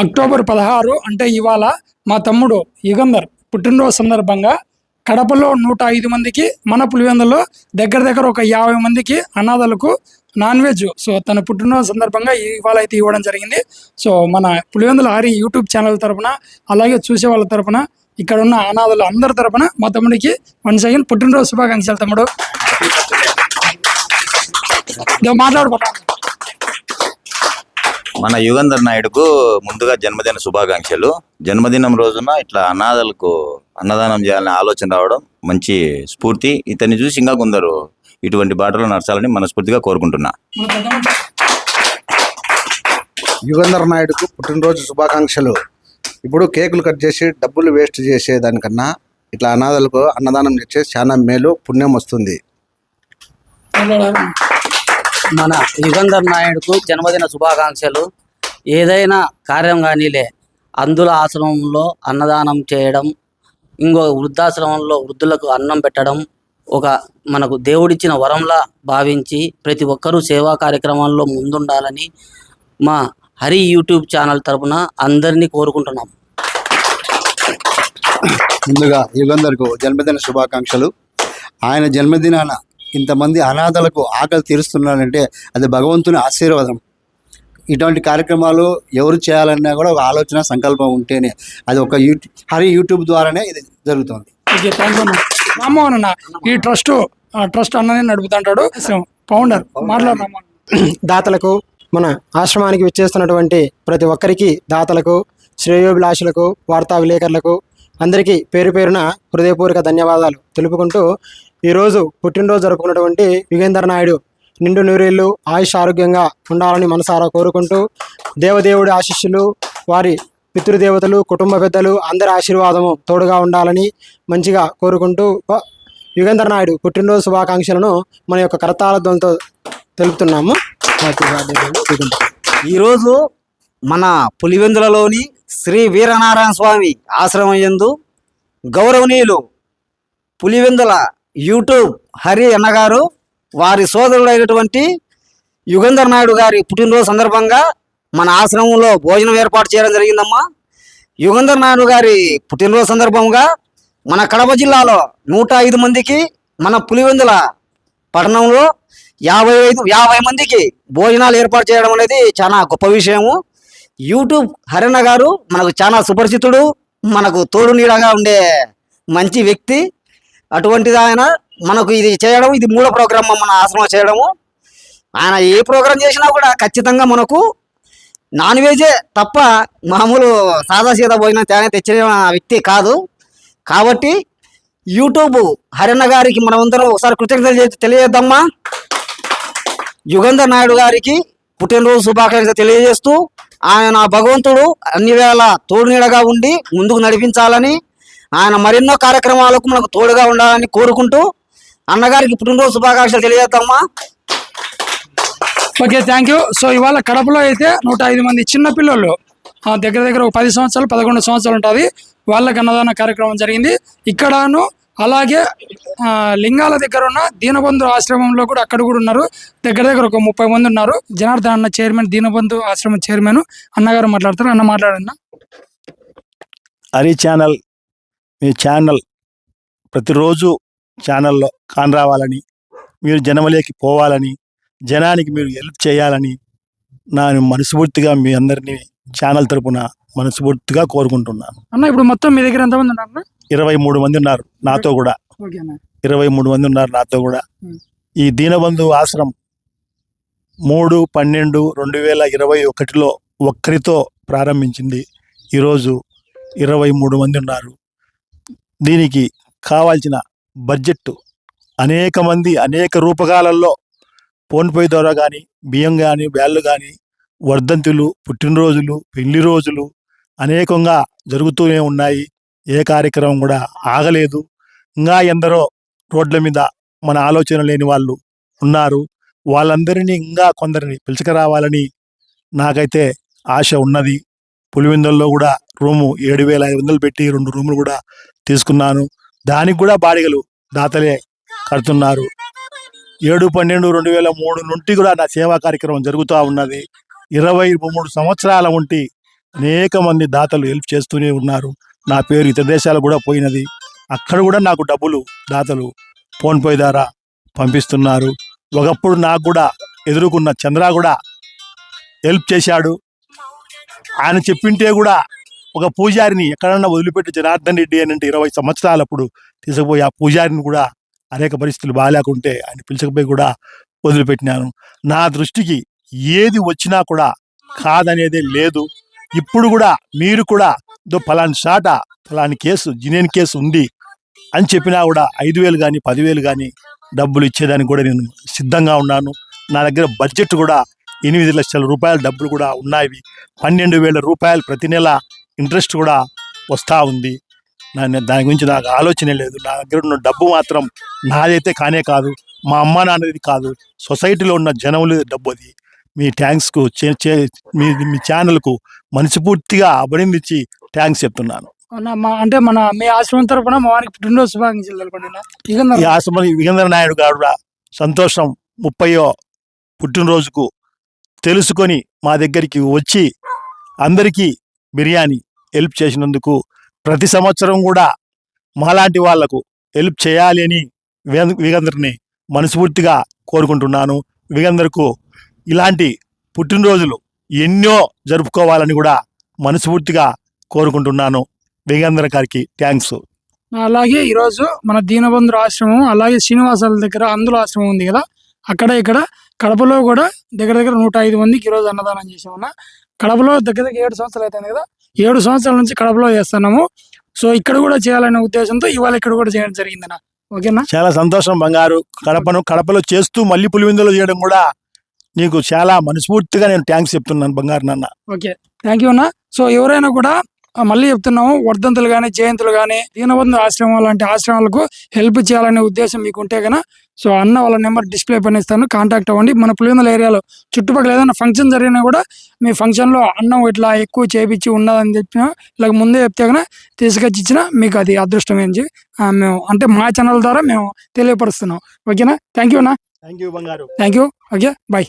October పదహారు అంటే ఇవాళ మా తమ్ముడు యుగంధర్ పుట్టినరోజు సందర్భంగా కడపలో నూట ఐదు మందికి మన పులివెందులో దగ్గర దగ్గర ఒక యాభై మందికి అనాథలకు నాన్ వెజ్. సో తన పుట్టినరోజు సందర్భంగా ఇవాళ అయితే ఇవ్వడం జరిగింది. సో మన పులివెందుల హరి యూట్యూబ్ ఛానల్ తరపున అలాగే చూసే వాళ్ళ తరపున ఇక్కడ ఉన్న అనాథలు అందరి తరపున మా తమ్ముడికి వన్ సెకండ్ పుట్టినరోజు శుభాకాంక్షలు తమ్ముడు. మాట్లాడుకుంటాను మన యుగంధర్ నాయుడుకు ముందుగా జన్మదిన శుభాకాంక్షలు. జన్మదినం రోజున ఇట్లా అనాథలకు అన్నదానం చేయాలనే ఆలోచన రావడం మంచి స్ఫూర్తి. ఇతన్ని చూసి ఇంకా కొందరు ఇటువంటి బాటలో నడచాలని మనస్ఫూర్తిగా కోరుకుంటున్నా. యుగంధర్ నాయుడుకు పుట్టినరోజు శుభాకాంక్షలు. ఇప్పుడు కేకులు కట్ చేసి డబ్బులు వేస్ట్ చేసేదానికన్నా ఇట్లా అనాథలకు అన్నదానం చేస్తే చాలా మేలు పుణ్యం వస్తుంది. మన యుగంధర్ నాయుడుకు జన్మదిన శుభాకాంక్షలు. ఏదైనా కార్యం కానీలే. అందుల ఆశ్రమంలో అన్నదానం చేయడం ఇంకో వృద్ధాశ్రమంలో వృద్ధులకు అన్నం పెట్టడం ఒక మనకు దేవుడిచ్చిన వరంలా భావించి ప్రతి ఒక్కరూ సేవా కార్యక్రమాల్లో ముందుండాలని మా హరి యూట్యూబ్ ఛానల్ తరపున అందరినీ కోరుకుంటున్నాం. ముందుగా యుగంధర్కు జన్మదిన శుభాకాంక్షలు. ఆయన జన్మదినాన ఇంతమంది అనాథలకు ఆకలి తీరుస్తున్నాడంటే అది భగవంతుని ఆశీర్వాదం. ఇటువంటి కార్యక్రమాలు ఎవరు చేయాలన్నా కూడా ఒక ఆలోచన సంకల్పం ఉంటేనే అది ఒక యూట్యూబ్ హరి యూట్యూబ్ ద్వారానే ఇది జరుగుతుంది. రామ్మోహన్ అన్న. ఈ ట్రస్ట్ ట్రస్ట్ అన్ననే నడుపుతుంటాడు. ఫౌండర్ మాట్లాడు దాతలకు మన ఆశ్రమానికి విచ్చేస్తున్నటువంటి ప్రతి ఒక్కరికి దాతలకు శ్రేయోభిలాషులకు వార్తా విలేకరులకు అందరికీ పేరు పేరున హృదయపూర్వక ధన్యవాదాలు తెలుపుకుంటూ ఈరోజు పుట్టినరోజు జరుపుకున్నటువంటి యుగేందర్ నాయుడు నిండు నూరేళ్ళు ఆయుష్ ఆరోగ్యంగా ఉండాలని మనసారా కోరుకుంటూ దేవదేవుడి ఆశీస్సులు వారి పితృదేవతలు కుటుంబ పెద్దలు అందరి ఆశీర్వాదము తోడుగా ఉండాలని మంచిగా కోరుకుంటూ యుగేంద్ర యుగేందర్ నాయుడు పుట్టినరోజు శుభాకాంక్షలను మన యొక్క కరతాళధ్వనితో తెలుపుతున్నాము. ఈరోజు మన పులివెందులలోని శ్రీ వీరనారాయణ స్వామి ఆశ్రమం యందు గౌరవనీయులు పులివెందుల యూట్యూబ్ హరి అన్నగారు వారి సోదరుడైనటువంటి యుగంధర్ నాయుడు గారి పుట్టినరోజు సందర్భంగా మన ఆశ్రమంలో భోజనం ఏర్పాటు చేయడం జరిగిందమ్మా. యుగంధర్ నాయుడు గారి పుట్టినరోజు సందర్భంగా మన కడప జిల్లాలో నూట ఐదు మందికి మన పులివెందుల పట్టణంలో యాభై ఐదు యాభై మందికి భోజనాలు ఏర్పాటు చేయడం అనేది చాలా గొప్ప విషయము. యూట్యూబ్ హరణ గారు మనకు చాలా సుపరిచితుడు మనకు తోడు నీడగా ఉండే మంచి వ్యక్తి. అటువంటిది ఆయన మనకు ఇది చేయడం ఇది మూడో ప్రోగ్రామ్ మన ఆశ్రమం చేయడము. ఆయన ఏ ప్రోగ్రాం చేసినా కూడా ఖచ్చితంగా మనకు నాన్ వెజే తప్ప మామూలు సాదాసీదా భోజనం తేనే తెచ్చిన వ్యక్తి కాదు. కాబట్టి యూట్యూబ్ హరిణ గారికి మనమందరం ఒకసారి కృతజ్ఞతలు తెలియజేద్దామా? యుగంధర్ నాయుడు గారికి పుట్టినరోజు శుభాకాంక్షలు తెలియజేస్తూ ఆయన భగవంతుడు అన్ని వేళ తోడునీడగా ఉండి ముందుకు నడిపించాలని ఆయన మరెన్నో కార్యక్రమాలకు మనకు తోడుగా ఉండాలని కోరుకుంటూ అన్నగారికి పుట్టినరోజు శుభాకాంక్షలు తెలియజేద్దామా? ఓకే థ్యాంక్ యూ సో ఇవాళ కడపలో అయితే నూట ఐదు మంది చిన్న పిల్లలు దగ్గర దగ్గర ఒక పది సంవత్సరాలు పదకొండు సంవత్సరాలు ఉంటుంది. వాళ్ళకి అన్నదాన కార్యక్రమం జరిగింది. ఇక్కడను అలాగే లింగాల దగ్గర ఉన్న దీనబంధు ఆశ్రమంలో కూడా అక్కడ కూడా ఉన్నారు. దగ్గర దగ్గర ఒక ముప్పై మంది ఉన్నారు. జనార్దన్ అన్న చైర్మన్ దీనబంధు ఆశ్రమం చైర్మన్ అన్నగారు మాట్లాడతారు. అన్న మాట్లాడన్న హరి ఛానల్ మీ ఛానల్ ప్రతిరోజు ఛానల్లో కాన్ రావాలని మీరు జనమలేకి పోవాలని జనానికి మీరు హెల్ప్ చేయాలని నా మనస్ఫూర్తిగా మీ అందరినీ ఛానల్ తరపున మనస్ఫూర్తిగా కోరుకుంటున్నాను. అన్న ఇప్పుడు మొత్తం మీ దగ్గర ఎంతమంది ఉన్నారు? ఇరవై మూడు మంది ఉన్నారు నాతో కూడా. ఇరవై మూడు మంది ఉన్నారు నాతో కూడా. ఈ దీనబంధు ఆశ్రమం మూడు పన్నెండు రెండు వేల ఇరవై ఒకటిలో ఒక్కరితో ప్రారంభించింది. ఈరోజు ఇరవై మూడు మంది ఉన్నారు. దీనికి కావాల్సిన బడ్జెట్ అనేక మంది అనేక రూపకాలలో ఫోన్పే ద్వారా కానీ బియ్యం కానీ బ్యాళ్ళు కానీ వర్ధంతులు పుట్టినరోజులు పెళ్ళి రోజులు అనేకంగా జరుగుతూనే ఉన్నాయి. ఏ కార్యక్రమం కూడా ఆగలేదు. ఇంకా ఎందరో రోడ్ల మీద మన ఆలోచన లేని వాళ్ళు ఉన్నారు. వాళ్ళందరినీ ఇంకా కొందరిని పిలుచుకురావాలని నాకైతే ఆశ ఉన్నది. పులివెందుల్లో కూడా రూము ఏడు వేల ఐదు వందలు పెట్టి రెండు రూములు కూడా తీసుకున్నాను. దానికి కూడా బాడిగలు దాతలే కడుతున్నారు. ఏడు పన్నెండు రెండు వేల మూడు నుండి కూడా నా సేవా కార్యక్రమం జరుగుతూ ఉన్నది. ఇరవై మూడు సంవత్సరాల ఉంటి అనేక మంది దాతలు హెల్ప్ చేస్తూనే ఉన్నారు. నా పేరు ఇతర దేశాలకు కూడా పోయినది. అక్కడ కూడా నాకు డబ్బులు దాతలు ఫోన్పే ద్వారా పంపిస్తున్నారు. ఒకప్పుడు నాకు కూడా ఎదుర్కొన్న చంద్ర కూడా హెల్ప్ చేశాడు. ఆయన చెప్పింటే కూడా ఒక పూజారిని ఎక్కడన్నా వదిలిపెట్టి జనార్దన్ రెడ్డి అని అంటే ఇరవై సంవత్సరాలప్పుడు తీసుకుపోయి ఆ పూజారిని కూడా అనేక పరిస్థితులు బాగాలేకుంటే ఆయన పిలుచుకుపోయి కూడా వదిలిపెట్టినాను. నా దృష్టికి ఏది వచ్చినా కూడా కాదనేదే లేదు. ఇప్పుడు కూడా మీరు కూడా దో ఫలాని షాట ఫలాని కేసు జినేన్ కేసు ఉంది అని చెప్పినా కూడా ఐదు వేలు కానీ పదివేలు కానీ డబ్బులు ఇచ్చేదానికి కూడా నేను సిద్ధంగా ఉన్నాను. నా దగ్గర బడ్జెట్ కూడా ఎనిమిది లక్షల రూపాయల డబ్బులు కూడా ఉన్నాయి. పన్నెండు వేల రూపాయలు ప్రతి నెల ఇంట్రెస్ట్ కూడా వస్తూ ఉంది. నా- దాని గురించి నాకు ఆలోచనే లేదు. నా దగ్గర ఉన్న డబ్బు మాత్రం నాదైతే కానే కాదు. మా అమ్మ నాన్నది కాదు. సొసైటీలో ఉన్న జనములు డబ్బు అది. మీ చే- మీ మీ ఛానల్కు మనస్ఫూర్తిగా అభినందించి థ్యాంక్స్ చెప్తున్నాను. అంటే మన మీ ఆశ్రమం తరపున వారికి పుట్టినరోజు శుభాకాంక్షలు తెలుపండి యుగంధర్ ఈ ఆశ్రమం విగేంద్ర నాయుడు గారు సంతోషం ముప్పయో పుట్టినరోజుకు తెలుసుకొని మా దగ్గరికి వచ్చి అందరికీ బిర్యానీ హెల్ప్ చేసినందుకు ప్రతి సంవత్సరం కూడా మాలాంటి వాళ్ళకు హెల్ప్ చేయాలి అని విగ- విగంధర్ని మనస్ఫూర్తిగా కోరుకుంటున్నాను. విగంధర్కు ఇలాంటి పుట్టినరోజులు ఎన్నో జరుపుకోవాలని కూడా మనస్ఫూర్తిగా కోరుకుంటున్నాను. విగంధర్ గారికి థ్యాంక్స్. అలాగే ఈరోజు మన దీనబంధు ఆశ్రమం అలాగే శ్రీనివాసాల దగ్గర అందులో ఆశ్రమం ఉంది కదా? అక్కడ ఇక్కడ కడపలో కూడా దగ్గర దగ్గర నూట ఐదు మందికి ఈరోజు అన్నదానం చేసామన్న కడపలో దగ్గర దగ్గర ఏడు సంవత్సరాలు అవుతుంది కదా? ఏడు సంవత్సరాల నుంచి కడపలో చేస్తున్నాము. సో ఇక్కడ కూడా చేయాలనే ఉద్దేశంతో ఇవాళ ఇక్కడ కూడా చేయడం జరిగిందన్న. ఓకేనా? చాలా సంతోషం బంగారు. కడపను కడపలో చేస్తూ మళ్ళీ పులివిందులో చేయడం కూడా నీకు చాలా మనస్ఫూర్తిగా నేను థ్యాంక్స్ చెప్తున్నాను బంగారు నాన్న. ఓకే. థ్యాంక్ యూ అన్న. సో ఎవరైనా కూడా మళ్ళీ చెప్తున్నాము వర్ధంతులు కానీ జయంతులు కానీ దీనబంధు ఆశ్రమం లాంటి ఆశ్రమాలకు హెల్ప్ చేయాలనే ఉద్దేశం మీకు ఉంటే కనుక సో అన్న వాళ్ళ నెంబర్ డిస్ప్లే పైన ఇస్తాను కాంటాక్ట్ అవ్వండి. మన పులివెందుల ఏరియాలో చుట్టుపక్కల ఏదైనా ఫంక్షన్ జరిగినా కూడా మీ ఫంక్షన్లో అన్నం ఇట్లా ఎక్కువ చేపించి ఉన్నదని చెప్పిన ఇలా ముందే చెప్తే కనుక తీసుకొచ్చి ఇచ్చిన మీకు అది అదృష్టం ఏంటి? మేము అంటే మా ఛానల్ ద్వారా మేము తెలియపరుస్తున్నాం. ఓకేనా? థ్యాంక్ యూ అన్న. థ్యాంక్ యూ బంగారు. Thank you okay bye